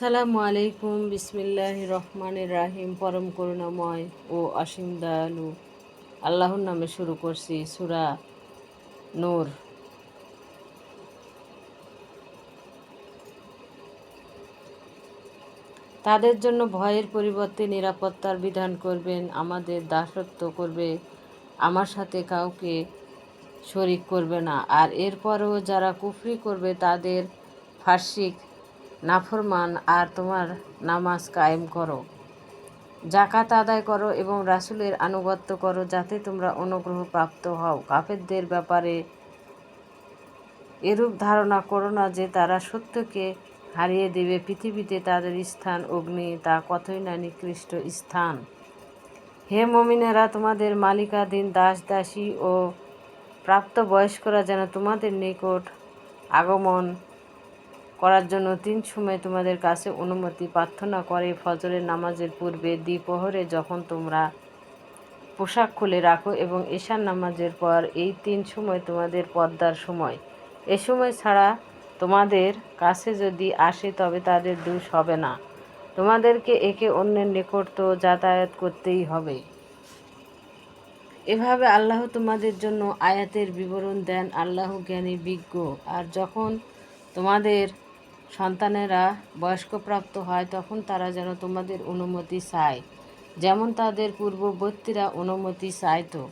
আসসালামু আলাইকুম বিসমিল্লাহ রহমানির রাহিম, পরম করুণাময় ও অসীম দয়ালু। আল্লাহর নামে শুরু করছি সুরা নূর। তাদের জন্য ভয়ের পরিবর্তে নিরাপত্তার বিধান করবেন, আমাদের দাসত্ব করবে, আমার সাথে কাউকে শরিক করবে না। আর এরপরও যারা কুফরি করবে, তাদের ফার্সিক নাফরমান আর তোমার নামাজ কায়েম করো। জাকাত আদায় করো এবং রাসুলের আনুগত্য করো যাতে তোমরা অনুগ্রহ প্রাপ্ত হও। কাফেরদের ব্যাপারে এরূপ ধারণা করো না যে তারা সত্যকে হারিয়ে দেবে। পৃথিবীতে তাদের স্থান অগ্নি, তা কতই না নিকৃষ্ট স্থান। হে মমিনেরা, তোমাদের মালিকাধীন দাস দাসী ও প্রাপ্ত বয়স্করা যেন তোমাদের নিকট আগমন করার জন্য তিন সময় তোমাদের কাছে অনুমতি প্রার্থনা করে ফজরের নামাজের পূর্বে দ্বিপ্রহরে যখন তোমরা পোশাক খুলে রাখো এবং ঈশান নামাজের পর এই তিন সময় তোমাদের পদ্মার সময়। এ সময় ছাড়া তোমাদের কাছে যদি আসে তবে তাদের দোষ হবে না। তোমাদেরকে একে অন্যের নিকট তো যাতায়াত করতেই হবে। এভাবে আল্লাহ তোমাদের জন্য আয়াতের বিবরণ দেন। আল্লাহ জ্ঞানী, বিজ্ঞ। আর যখন তোমাদের সন্তানেরা বয়স্কপ্রাপ্ত হয়, তখন তারা যেন তোমাদের অনুমতি চায়। যেমন তাদের পূর্ববর্তীরা অনুমতি চাইতো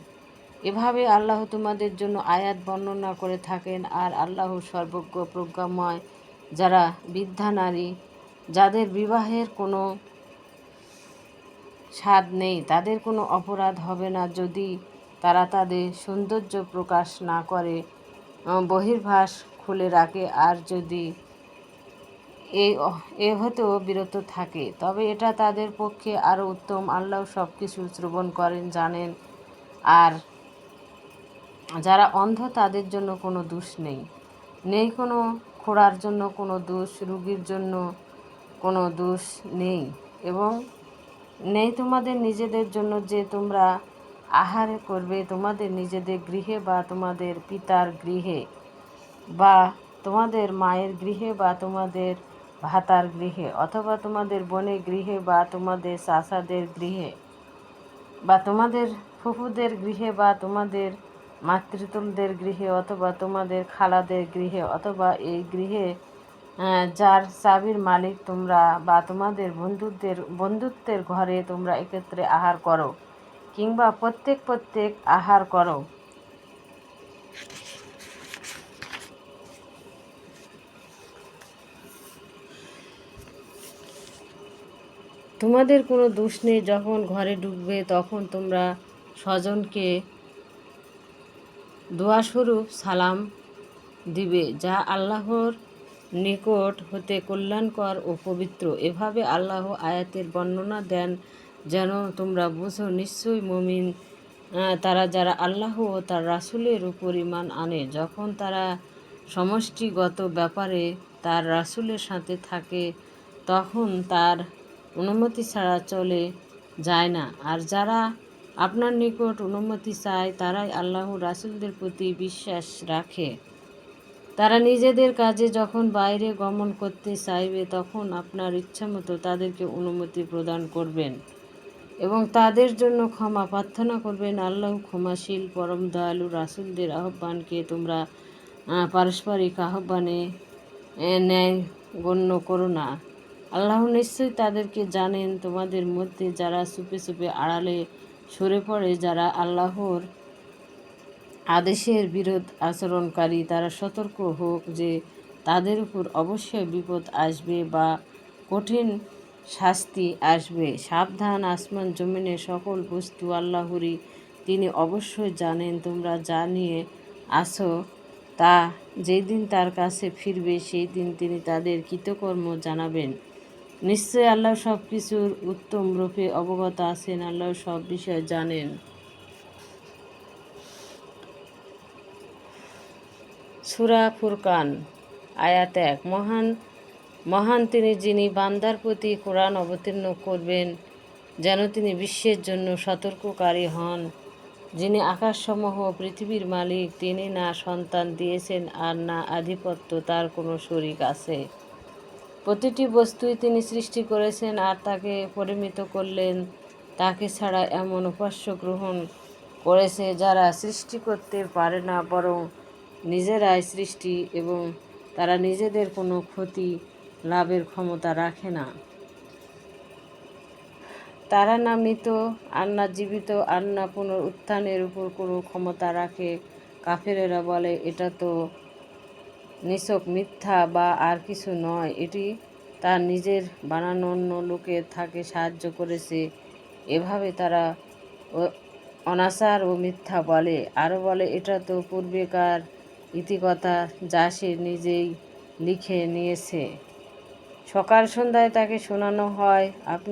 এভাবে আল্লাহ তোমাদের জন্য আয়াত বর্ণনা করে থাকেন, আর আল্লাহ সর্বজ্ঞ প্রজ্ঞাময় যারা বৃদ্ধা নারী, যাদের বিবাহের কোনো স্বাদ নেই, তাদের কোনো অপরাধ হবে না যদি তারা তাদের সৌন্দর্য প্রকাশ না করে বহির্ভাস খুলে রাখে। আর যদি এই এ হতেও বিরত থাকে। তবে এটা তাদের পক্ষে আরও উত্তম। আল্লাহ সব কিছু শ্রবণ করেন, জানেন। আর যারা অন্ধ, তাদের জন্য কোনো দোষ নেই। নেই কোনো খোড়ার জন্য কোনো দোষ, রুগীর জন্য কোনো দোষ নেই। এবং নেই তোমাদের নিজেদের জন্য যে তোমরা আহার করবে, তোমাদের নিজেদের গৃহে বা তোমাদের পিতার গৃহে বা তোমাদের মায়ের গৃহে বা তোমাদের ভাতার গৃহে অথবা তোমাদের বোনের গৃহে বা তোমাদের চাষাদের গৃহে বা তোমাদের ফুফুদের গৃহে বা তোমাদের মাতৃতুলদের গৃহে অথবা তোমাদের খালাদের গৃহে অথবা এই গৃহে যার চাবির মালিক তোমরা বা তোমাদের বন্ধুদের, বন্ধুত্বের ঘরে তোমরা একত্রে আহার করো কিংবা প্রত্যেক প্রত্যেক আহার করো। তোমাদের কোনো দোষ নেই, যখন ঘরে ঢুকবে তখন তোমরা স্বজনকে দোয়াস্বরূপ সালাম দিবে, যা আল্লাহর নিকট হতে কল্যাণকর ও পবিত্র। এভাবে আল্লাহ আয়াতের বর্ণনা দেন, যেন তোমরা বুঝো নিশ্চয়ই মমিন তারা যারা আল্লাহ ও তার রাসুলের উপর ইমান আনে। যখন তারা সমষ্টিগত ব্যাপারে তার রাসুলের সাথে থাকে, তখন তার অনুমতি ছাড়া চলে যায় না। আর যারা আপনার নিকট অনুমতি চায়, তারাই আল্লাহ রাসুলদের প্রতি বিশ্বাস রাখে। তারা নিজেদের কাজে যখন বাইরে গমন করতে চাইবে, তখন আপনার ইচ্ছামতো তাদেরকে অনুমতি প্রদান করবেন এবং তাদের জন্য ক্ষমা প্রার্থনা করবেন। আল্লাহ ক্ষমাশীল, পরম দয়ালু রাসুলদের আহ্বানকে তোমরা পারস্পরিক আহ্বানে ন্যায় গণ্য করো না। আল্লাহ নিশ্চয়ই তাদেরকে জানেন তোমাদের মধ্যে যারা সুপে সুপে আড়ালে সরে পড়ে, যারা আল্লাহর আদেশের বিরোধ আচরণকারী, তারা সতর্ক হোক যে তাদের উপর অবশ্যই বিপদ আসবে বা কঠিন শাস্তি আসবে। সাবধান আসমান জমিনে সকল বস্তু আল্লাহরই, তিনি অবশ্যই জানেন তোমরা যা নিয়ে আসো তা। যেই দিন তার কাছে ফিরবে, সেই দিন তিনি তাদের কৃতকর্ম জানাবেন। নিশ্চয় আল্লাহ সব কিছুর উত্তম রূপে অবগত আছেন, আল্লাহ সব বিষয় জানেন। সুরা ফুরকান, আয়াত এক। মহান মহান তিনি যিনি বান্দার প্রতি কোরআন অবতীর্ণ করবেন, যেন তিনি বিশ্বের জন্য সতর্ককারী হন। যিনি আকাশসমূহ পৃথিবীর মালিক, তিনি না সন্তান দিয়েছেন আর না আধিপত্য, তার কোনো শরিক আছে। প্রতিটি বস্তুই তিনি সৃষ্টি করেছেন আর তাকে পরিমিত করলেন। তাকে ছাড়া এমন উপাস্য গ্রহণ করেছে যারা সৃষ্টি করতে পারে না, বরং নিজেরাই সৃষ্টি এবং তারা নিজেদের কোনো ক্ষতি লাভের ক্ষমতা রাখে না। তারা না মৃত আর না জীবিত আর না পুনরুত্থানের উপর কোনো ক্ষমতা রাখে। কাফেরেরা বলে, এটা তো নিছক মিথ্যা বা আর কিছু নয়, এটি তার নিজের বানানো অন্য লোকের থাকে সাহায্য করেছে। এভাবে তারা অনাচার ও মিথ্যা বলে। আরও বলে, এটা তো পূর্বেকার ইতিকথা যা সে নিজেই লিখে নিয়েছে। সকাল সন্ধ্যায় তাকে শোনানো হয়। আপনি